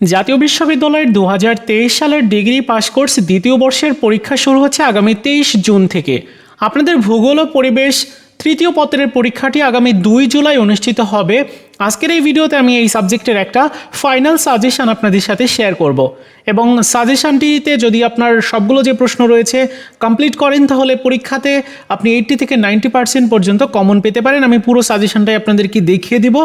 জাতীয় বিশ্ববিদ্যালয়ের দু হাজার তেইশ সালের ডিগ্রি পাস কোর্স দ্বিতীয় বর্ষের পরীক্ষা শুরু হচ্ছে আগামী তেইশ জুন থেকে। আপনাদের ভূগোল ও পরিবেশ তৃতীয় পত্রের পরীক্ষাটি আগামী দুই জুলাই অনুষ্ঠিত হবে। আজকের এই ভিডিওতে আমি এই সাবজেক্টের একটা ফাইনাল সাজেশন আপনাদের সাথে শেয়ার করব। এবং সাজেশনটিতে যদি আপনার সবগুলো যে প্রশ্ন রয়েছে কমপ্লিট করেন, তাহলে পরীক্ষাতে আপনি এইটটি থেকে নাইনটি পার্সেন্ট পর্যন্ত কমন পেতে পারেন। আমি পুরো সাজেশনটাই আপনাদেরকে দেখিয়ে দিব।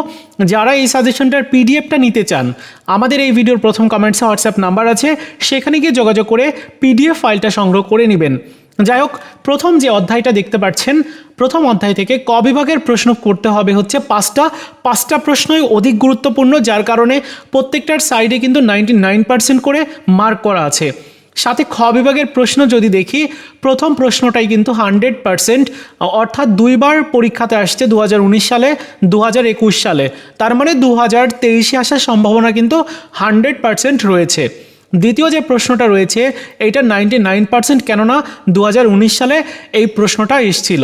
যারা এই সাজেশানটার পিডিএফটা নিতে চান, আমাদের এই ভিডিওর প্রথম কমেন্টসে হোয়াটসঅ্যাপ নাম্বার আছে। সেখানে গিয়ে যোগাযোগ করে পিডিএফ ফাইলটা সংগ্রহ করে নেবেন। যাই হোক প্রথম যে অধ্যায়টা দেখতে পাচ্ছেন, প্রথম অধ্যায় থেকে ক বিভাগের প্রশ্ন করতে হবে হচ্ছে পাঁচটা। পাঁচটা প্রশ্নই অধিক গুরুত্বপূর্ণ, যার কারণে প্রত্যেকটার সাইডে কিন্তু নাইনটি নাইন পার্সেন্ট করে মার্ক করা আছে। সাথে খ বিভাগের প্রশ্ন যদি দেখি, প্রথম প্রশ্নটাই কিন্তু হান্ড্রেড পার্সেন্ট, অর্থাৎ দুইবার পরীক্ষাতে আসছে দু হাজার উনিশ সালে দু হাজার একুশ সালে। তার মানে দু হাজার তেইশে আসার সম্ভাবনা কিন্তু হান্ড্রেড পার্সেন্ট রয়েছে। দ্বিতীয় যে প্রশ্নটা রয়েছে, এইটা নাইনটি নাইন পার্সেন্ট কেননা দু হাজার উনিশ সালে এই প্রশ্নটা এসছিল।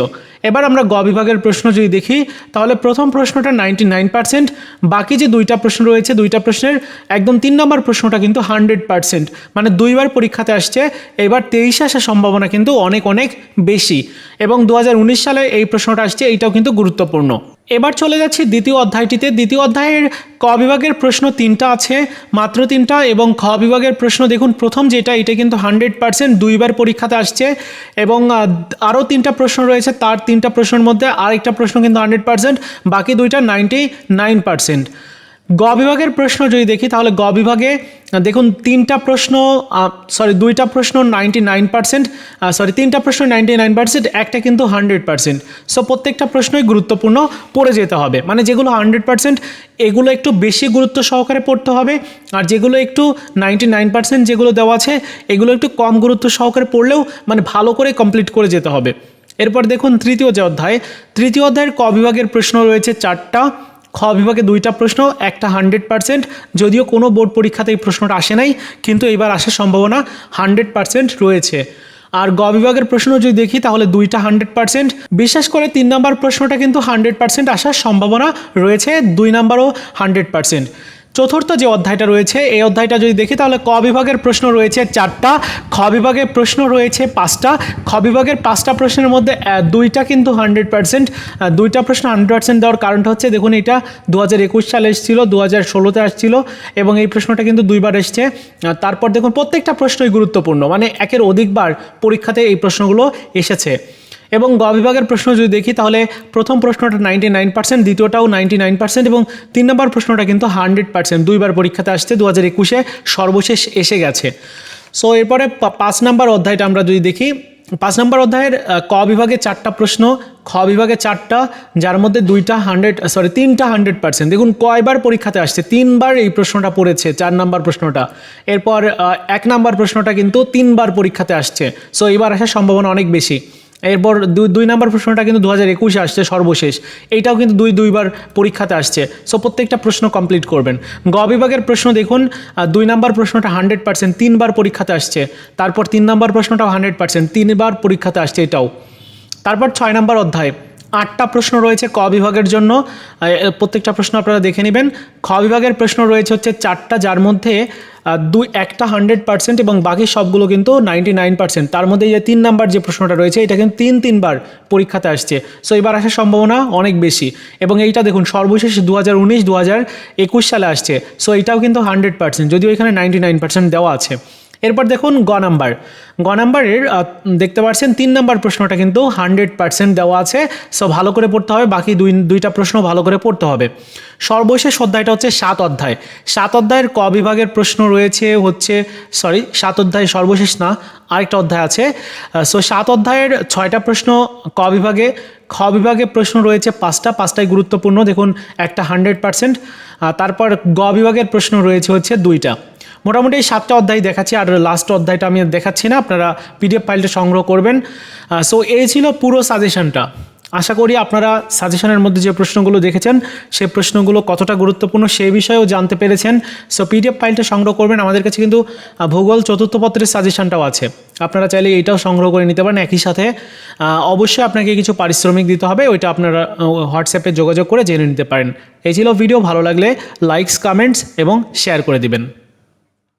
এবার আমরা গ বিভাগের প্রশ্ন যদি দেখি, তাহলে প্রথম প্রশ্নটা নাইনটি নাইন পার্সেন্ট বাকি যে দুইটা প্রশ্ন রয়েছে, দুইটা প্রশ্নের একদম তিন নম্বর প্রশ্নটা কিন্তু হান্ড্রেড পার্সেন্ট মানে দুইবার পরীক্ষাতে আসছে, এবার তেইশে আসার সম্ভাবনা কিন্তু অনেক অনেক বেশি। এবং দু হাজার উনিশ সালে এই প্রশ্নটা আসছে, এইটাও কিন্তু গুরুত্বপূর্ণ। এবার চলে যাচ্ছি দ্বিতীয় অধ্যায়টিতে। দ্বিতীয় অধ্যায়ের ক বিভাগের প্রশ্ন তিনটা আছে, মাত্র তিনটা, এবং খ বিভাগের প্রশ্ন দেখুন, প্রথম যেটা, এটা কিন্তু হান্ড্রেড পার্সেন্ট দুইবার পরীক্ষাতে আসছে, এবং আরও তিনটা প্রশ্ন রয়েছে, তার তিনটা প্রশ্নের মধ্যে আরেকটা প্রশ্ন কিন্তু হান্ড্রেড পার্সেন্ট, বাকি দুইটা নাইনটি নাইন পার্সেন্ট। গ বিভাগের প্রশ্ন যদি দেখি, তাহলে গ বিভাগে দেখুন, তিনটা প্রশ্ন সরি দুইটা প্রশ্ন নাইনটি নাইন পার্সেন্ট সরি তিনটা প্রশ্ন নাইনটি নাইন পার্সেন্ট একটা কিন্তু হান্ড্রেড পার্সেন্ট সো প্রত্যেকটা প্রশ্নই গুরুত্বপূর্ণ পড়ে যেতে হবে। মানে যেগুলো হান্ড্রেড পার্সেন্ট এগুলো একটু বেশি গুরুত্ব সহকারে পড়তে হবে, আর যেগুলো একটু নাইনটি নাইন পার্সেন্ট যেগুলো দেওয়া আছে, এগুলো একটু কম গুরুত্ব সহকারে পড়লেও মানে ভালো করে কমপ্লিট করে যেতে হবে। এরপর দেখুন, তৃতীয় যে অধ্যায়, তৃতীয় অধ্যায়ের ক বিভাগের প্রশ্ন রয়েছে চারটা। খ বিভাগে দুইটা প্রশ্ন, একটা হান্ড্রেড পার্সেন্ট যদিও কোনো বোর্ড পরীক্ষাতে এই প্রশ্নটা আসে নাই, কিন্তু এবার আসার সম্ভাবনা হান্ড্রেড পার্সেন্ট রয়েছে। আর গ বিভাগের প্রশ্ন যদি দেখি, তাহলে দুইটা হান্ড্রেড পার্সেন্ট বিশ্বাস করে তিন নম্বর প্রশ্নটা কিন্তু হান্ড্রেড পার্সেন্ট আসার সম্ভাবনা রয়েছে, দুই নম্বরও হান্ড্রেড পার্সেন্ট চতুর্থ যে অধ্যায়টা রয়েছে, এই অধ্যায়টা যদি দেখি, তাহলে ক বিভাগের প্রশ্ন রয়েছে চারটা, খ বিভাগের প্রশ্ন রয়েছে পাঁচটা, খ বিভাগের পাঁচটা প্রশ্নের মধ্যে দুইটা কিন্তু হান্ড্রেড পার্সেন্ট দুইটা প্রশ্ন হান্ড্রেড পার্সেন্ট দেওয়ার কারণটা হচ্ছে, দেখুন এটা দু হাজার একুশ সালে এসেছিল দু হাজার ষোলোতে আসছিল, এবং এই প্রশ্নটা কিন্তু দুইবার এসছে। তারপর দেখুন, প্রত্যেকটা প্রশ্নই গুরুত্বপূর্ণ মানে একের অধিকবার পরীক্ষাতে এই প্রশ্নগুলো এসেছে। এবং গ বিভাগের প্রশ্ন যদি দেখি, তাহলে প্রথম প্রশ্নটা নাইনটি নাইন পার্সেন্ট দ্বিতীয়টাও নাইনটি নাইন পার্সেন্ট এবং তিন নম্বর প্রশ্নটা কিন্তু হান্ড্রেড পার্সেন্ট দুইবার পরীক্ষাতে আসছে দু হাজার একুশে, সর্বশেষ এসে গেছে। সো এরপরে পাঁচ নম্বর অধ্যায়টা আমরা যদি দেখি, পাঁচ নম্বর অধ্যায়ের ক বিভাগে চারটা প্রশ্ন, খ বিভাগে চারটা, যার মধ্যে দুইটা হান্ড্রেড সরি তিনটা হান্ড্রেড পার্সেন্ট দেখুন, কয়বার পরীক্ষাতে আসছে, তিনবার এই প্রশ্নটা পড়েছে, চার নাম্বার প্রশ্নটা। এরপর এক নাম্বার প্রশ্নটা কিন্তু তিনবার পরীক্ষাতে আসছে। সো এবার আসার সম্ভাবনা অনেক বেশি। এরপর দুই দুই নম্বর প্রশ্নটা কিন্তু দু হাজার একুশে আসছে সর্বশেষ। এইটাও কিন্তু দুই দুইবার পরীক্ষাতে আসছে। সো প্রত্যেকটা প্রশ্ন কমপ্লিট করবেন। গ বিভাগের প্রশ্ন দেখুন দুই নম্বর প্রশ্নটা হান্ড্রেড পার্সেন্ট তিনবার পরীক্ষাতে আসছে। তারপর তিন নম্বর প্রশ্নটাও হান্ড্রেড পার্সেন্ট তিনবার পরীক্ষাতে আসছে এটাও। তারপর ছয় নম্বর অধ্যায়। আটটা প্রশ্ন রয়েছে ক বিভাগের জন্য। প্রত্যেকটা প্রশ্ন আপনারা দেখে নেবেন। খ বিভাগের প্রশ্ন রয়েছে হচ্ছে চারটা, যার মধ্যে দুই একটা হান্ড্রেড পার্সেন্ট এবং বাকি সবগুলো কিন্তু নাইনটি নাইন পার্সেন্ট তার মধ্যে যে তিন নাম্বার যে প্রশ্নটা রয়েছে, এটা কিন্তু তিন তিনবার পরীক্ষাতে আসছে। সো এবার আসার সম্ভাবনা অনেক বেশি। এবং এইটা দেখুন, সর্বশেষ দু হাজার উনিশ দু হাজার একুশ সালে আসছে। সো এটাও কিন্তু হান্ড্রেড পার্সেন্ট যদিও এখানে নাইনটি নাইন পার্সেন্ট দেওয়া আছে। এরপর দেখুন গ নাম্বার। গ নাম্বারের দেখতে পাচ্ছেন তিন নাম্বার প্রশ্নটা কিন্তু হান্ড্রেড পার্সেন্ট দেওয়া আছে। সো ভালো করে পড়তে হবে, বাকি দুই, দুইটা প্রশ্ন ভালো করে পড়তে হবে। সর্বশেষ অধ্যায়টা হচ্ছে সাত অধ্যায়। সাত অধ্যায়ের ক বিভাগের প্রশ্ন রয়েছে হচ্ছে সরি সাত অধ্যায় সর্বশেষ না, আরেকটা অধ্যায় আছে। সো সাত অধ্যায়ের ছয়টা প্রশ্ন ক বিভাগে, খ বিভাগে প্রশ্ন রয়েছে পাঁচটা, পাঁচটাই গুরুত্বপূর্ণ। দেখুন, একটা হান্ড্রেড পার্সেন্ট। তারপর গ বিভাগের প্রশ্ন রয়েছে হচ্ছে দুইটা। মোটামুটি সাতটা অধ্যায় দেখাচ্ছি, আর লাস্ট অধ্যায়টা আমি দেখাচ্ছি না, আপনারা পিডিএফ ফাইলটা সংগ্রহ করবেন। সো এই ছিল পুরো সাজেশনটা আশা করি আপনারা সাজেশনের মধ্যে যে প্রশ্নগুলো দেখেছেন সেই প্রশ্নগুলো কতটা গুরুত্বপূর্ণ সেই বিষয়েও জানতে পেরেছেন। সো পিডিএফ ফাইলটা সংগ্রহ করবেন। আমাদের কাছে কিন্তু ভূগোল চতুর্থ পত্রের সাজেশনটাও আছে। আপনারা চাইলে এইটাও সংগ্রহ করে নিতে পারেন একই সাথে। অবশ্যই আপনাকে কিছু পারিশ্রমিক দিতে হবে, ওইটা আপনারা হোয়াটসঅ্যাপে যোগাযোগ করে জেনে নিতে পারেন। এই ছিল ভিডিও ভালো লাগলে লাইকস কমেন্টস এবং শেয়ার করে দিবেন।